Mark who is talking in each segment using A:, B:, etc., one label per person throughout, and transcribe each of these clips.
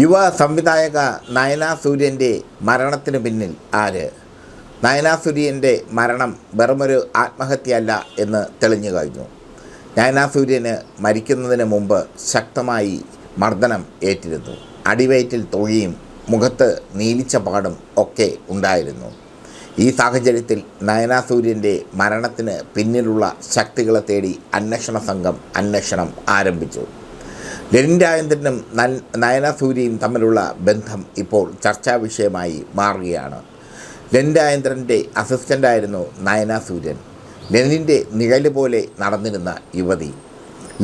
A: യുവ സംവിധായക നയന സൂര്യന്റെ മരണത്തിന് പിന്നിൽ ആര്? നയന സൂര്യന്റെ മരണം വെറുമൊരു ആത്മഹത്യയല്ല എന്ന് തെളിഞ്ഞു കഴിഞ്ഞു. നയന സൂര്യന് മരിക്കുന്നതിന് മുമ്പ് ശക്തമായി മർദ്ദനം ഏറ്റിരുന്നു. അടിവയറ്റിൽ തൊഴിയും മുഖത്ത് നീലിച്ച പാടും ഒക്കെ ഉണ്ടായിരുന്നു. ഈ സാഹചര്യത്തിൽ നയന സൂര്യന്റെ മരണത്തിന് പിന്നിലുള്ള ശക്തികളെ തേടി അന്വേഷണ സംഘം അന്വേഷണം ആരംഭിച്ചു. ലെനിൻ രാജേന്ദ്രനും നയന സൂര്യയും തമ്മിലുള്ള ബന്ധം ഇപ്പോൾ ചർച്ചാ വിഷയമായി മാറുകയാണ്. ലെനിൻ രാജേന്ദ്രന്റെ അസിസ്റ്റന്റായിരുന്നു നയന സൂര്യൻ ലെനിന്റെ നിഴൽ പോലെ നടന്നിരുന്ന യുവതി.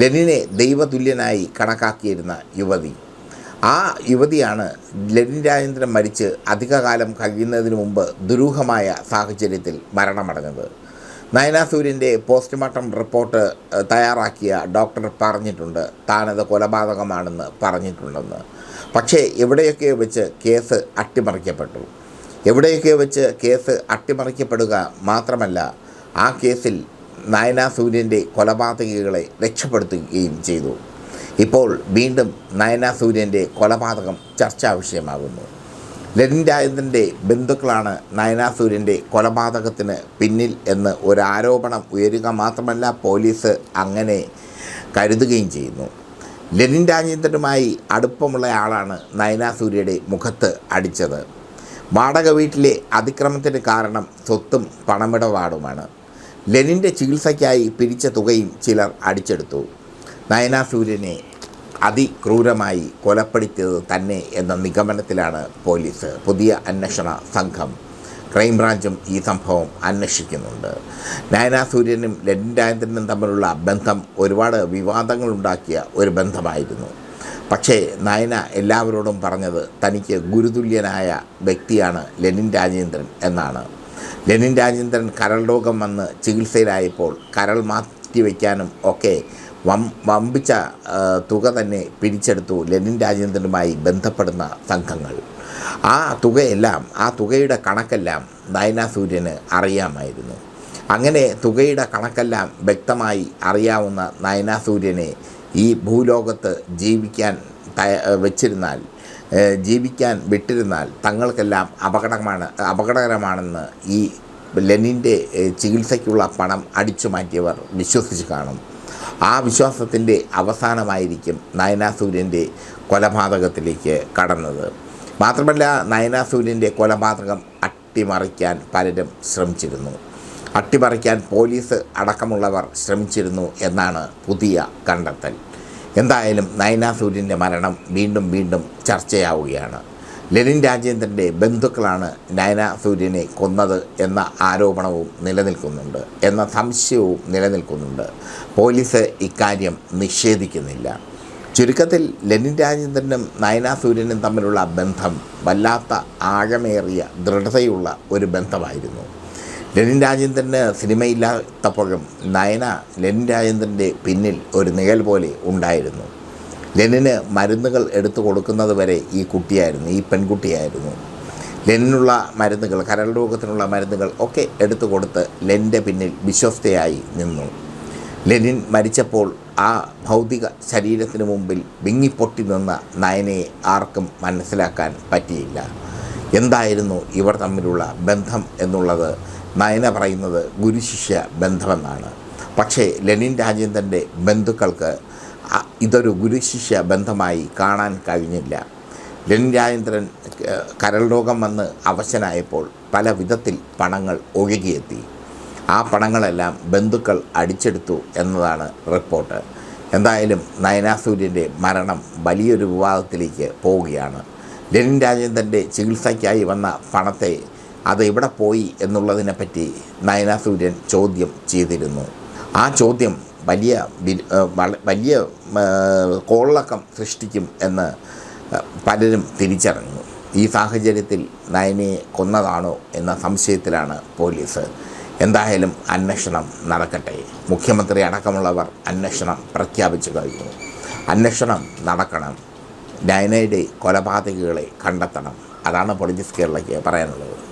A: ലെനിനെ ദൈവതുല്യനായി കണക്കാക്കിയിരുന്ന യുവതി. ആ യുവതിയാണ് ലെനിൻ രാജേന്ദ്രൻ മരിച്ച് അധികകാലം കഴിയുന്നതിന് മുമ്പ് ദുരൂഹമായ സാഹചര്യത്തിൽ മരണമടഞ്ഞത്. നയന സൂര്യന്റെ പോസ്റ്റ്മോർട്ടം റിപ്പോർട്ട് തയ്യാറാക്കിയ ഡോക്ടർ പറഞ്ഞിട്ടുണ്ട്. താനത് കൊലപാതകമാണെന്ന് പറഞ്ഞിട്ടുണ്ടെന്ന്. പക്ഷേ എവിടെയൊക്കെ വെച്ച് കേസ് അട്ടിമറിക്കപ്പെട്ടു? എവിടെയൊക്കെ വെച്ച് കേസ് അട്ടിമറിക്കപ്പെടുക മാത്രമല്ല ആ കേസിൽ നയന സൂര്യന്റെ കൊലപാതകികളെ രക്ഷപ്പെടുത്തുകയും ചെയ്തു. ഇപ്പോൾ വീണ്ടും നയന സൂര്യന്റെ കൊലപാതകം ചർച്ചാ വിഷയമാകുന്നു. ലെനിൻ രാജേന്ദ്രന്റെ ബന്ധുക്കളാണ് നയനാസൂര്യന്റെ കൊലപാതകത്തിന് പിന്നിൽ എന്ന് ഒരു ആരോപണം ഉയരുക മാത്രമല്ല പോലീസ് അങ്ങനെ കരുതുകയും ചെയ്യുന്നു. ലെനിൻ രാജേന്ദ്രനുമായി അടുപ്പമുള്ള ആളാണ് നയന സൂര്യയുടെ മുഖത്ത് അടിച്ചത്. വാടക വീട്ടിലെ അതിക്രമത്തിന് കാരണം സ്വത്തും പണമിടപാടുമാണ്. ലെനിന്റെ ചികിത്സയ്ക്കായി പിരിച്ച തുകയും ചിലർ അടിച്ചെടുത്തു. നയന സൂര്യനെ അതിക്രൂരമായി കൊലപ്പെടുത്തിയത് തന്നെ എന്ന നിഗമനത്തിലാണ് പോലീസ്. പുതിയ അന്വേഷണ സംഘം ക്രൈംബ്രാഞ്ചും ഈ സംഭവം അന്വേഷിക്കുന്നുണ്ട്. നയന സൂര്യനും രാജേന്ദ്രനും തമ്മിലുള്ള ബന്ധം ഒരുപാട് വിവാദങ്ങളുണ്ടാക്കിയ ഒരു ബന്ധമായിരുന്നു. പക്ഷേ നയന എല്ലാവരോടും പറഞ്ഞത് തനിക്ക് ഗുരുതുല്യനായ വ്യക്തിയാണ് ലെനിൻ രാജേന്ദ്രൻ എന്നാണ്. ലെനിൻ രാജേന്ദ്രൻ കരൾ രോഗം വന്ന് ചികിത്സയിലായപ്പോൾ കരൾ മാറ്റിവെക്കാനും ഒക്കെ വം വമ്പിച്ച തുക തന്നെ പിരിച്ചെടുത്തു ലെനിൻ രാജേന്ദ്രനുമായി ബന്ധപ്പെടുന്ന സംഘങ്ങൾ. ആ തുകയെല്ലാം ആ തുകയുടെ കണക്കെല്ലാം നയന സൂര്യന് അറിയാമായിരുന്നു. അങ്ങനെ തുകയുടെ കണക്കെല്ലാം വ്യക്തമായി അറിയാവുന്ന നയന സൂര്യനെ ഈ ഭൂലോകത്ത് ജീവിക്കാൻ വെച്ചിരുന്നാൽ ജീവിക്കാൻ വിട്ടിരുന്നാൽ തങ്ങൾക്കെല്ലാം അപകടമാണ് അപകടകരമാണെന്ന് ഈ ലെനിന്റെ ചികിത്സയ്ക്കുള്ള പണം അടിച്ചു മാറ്റിയവർ വിശ്വസിച്ച് കാണും. ആ വിശ്വാസത്തിന്റെ അവസാനമായിരിക്കും നയനാസൂര്യന്റെ കൊലപാതകത്തിലേക്ക് കടന്നത്. മാത്രമല്ല നയനാസൂര്യന്റെ കൊലപാതകം അട്ടിമറിക്കാൻ പലരും ശ്രമിച്ചിരുന്നു. അട്ടിമറിക്കാൻ പോലീസ് അടക്കമുള്ളവർ ശ്രമിച്ചിരുന്നു എന്നാണ് പുതിയ കണ്ടെത്തൽ. എന്തായാലും നയനാസൂര്യന്റെ മരണം വീണ്ടും വീണ്ടും ചർച്ചയാവുകയാണ്. ലെനിൻ രാജേന്ദ്രന്റെ ബന്ധുക്കളാണ് നയന സൂര്യനെ കൊന്നത് എന്ന ആരോപണവും നിലനിൽക്കുന്നുണ്ട് എന്ന സംശയവും നിലനിൽക്കുന്നുണ്ട്. പോലീസ് ഇക്കാര്യം നിഷേധിക്കുന്നില്ല. ചുരുക്കത്തിൽ ലെനിൻ രാജേന്ദ്രനും നയന സൂര്യനും തമ്മിലുള്ള ബന്ധം വല്ലാത്ത ആഴമേറിയ ദൃഢതയുള്ള ഒരു ബന്ധമായിരുന്നു. ലെനിൻ രാജേന്ദ്രന് സിനിമയില്ലാത്തപ്പോഴും നയന ലെനിൻ രാജേന്ദ്രന്റെ പിന്നിൽ ഒരു നിഴൽ പോലെ ഉണ്ടായിരുന്നു. ലെനിന് മരുന്നുകൾ എടുത്തു കൊടുക്കുന്നത് വരെ ഈ കുട്ടിയായിരുന്നു ഈ പെൺകുട്ടിയായിരുന്നു. ലെനിനുള്ള മരുന്നുകൾ കരൾ രോഗത്തിനുള്ള മരുന്നുകൾ ഒക്കെ എടുത്തു കൊടുത്ത് ലെനിന്റെ പിന്നിൽ വിശ്വസ്തയായി നിന്നു. ലെനിൻ മരിച്ചപ്പോൾ ആ ഭൗതിക ശരീരത്തിന് മുമ്പിൽ വിങ്ങിപ്പൊട്ടി നിന്ന നയനയെ ആർക്കും മനസ്സിലാക്കാൻ പറ്റിയില്ല. എന്തായിരുന്നു ഇവർ തമ്മിലുള്ള ബന്ധം എന്നുള്ളത്? നയന പറയുന്നത് ഗുരുശിഷ്യ ബന്ധമെന്നാണ്. പക്ഷേ ലെനിൻ രാജേന്ദ്രന്റെ ബന്ധുക്കൾക്ക് ഇതൊരു ഗുരുശിഷ്യ ബന്ധമായി കാണാൻ കഴിഞ്ഞില്ല. ലെനിൻ രാജേന്ദ്രൻ കരൾ രോഗം വന്ന് അവശനായപ്പോൾ പല വിധത്തിൽ പണങ്ങൾ ഒഴുകിയെത്തി. ആ പണങ്ങളെല്ലാം ബന്ധുക്കൾ അടിച്ചെടുത്തു എന്നതാണ് റിപ്പോർട്ട്. എന്തായാലും നയനാസൂര്യന്റെ മരണം വലിയൊരു വിവാദത്തിലേക്ക് പോവുകയാണ്. ലെനിൻ രാജേന്ദ്രന്റെ ചികിത്സയ്ക്കായി വന്ന പണത്തെ അത് എവിടെ പോയി എന്നുള്ളതിനെപ്പറ്റി നയനാസൂര്യൻ ചോദ്യം ചെയ്തിരുന്നു. ആ ചോദ്യം വലിയ വലിയ കോളക്കം സൃഷ്ടിക്കും എന്ന് പലരും തിരിച്ചറിഞ്ഞു. ഈ സാഹചര്യത്തിൽ നയനയെ കൊന്നതാണോ എന്ന സംശയത്തിലാണ് പോലീസ്. എന്തായാലും അന്വേഷണം നടക്കട്ടെ. മുഖ്യമന്ത്രി അടക്കമുള്ളവർ അന്വേഷണം പ്രഖ്യാപിച്ചു കഴിഞ്ഞു. അന്വേഷണം നടക്കണം. നയനയുടെ കൊലപാതകികളെ കണ്ടെത്തണം. അതാണ് പൊളിറ്റിക്സ് കേരളയ്ക്ക് പറയാനുള്ളത്.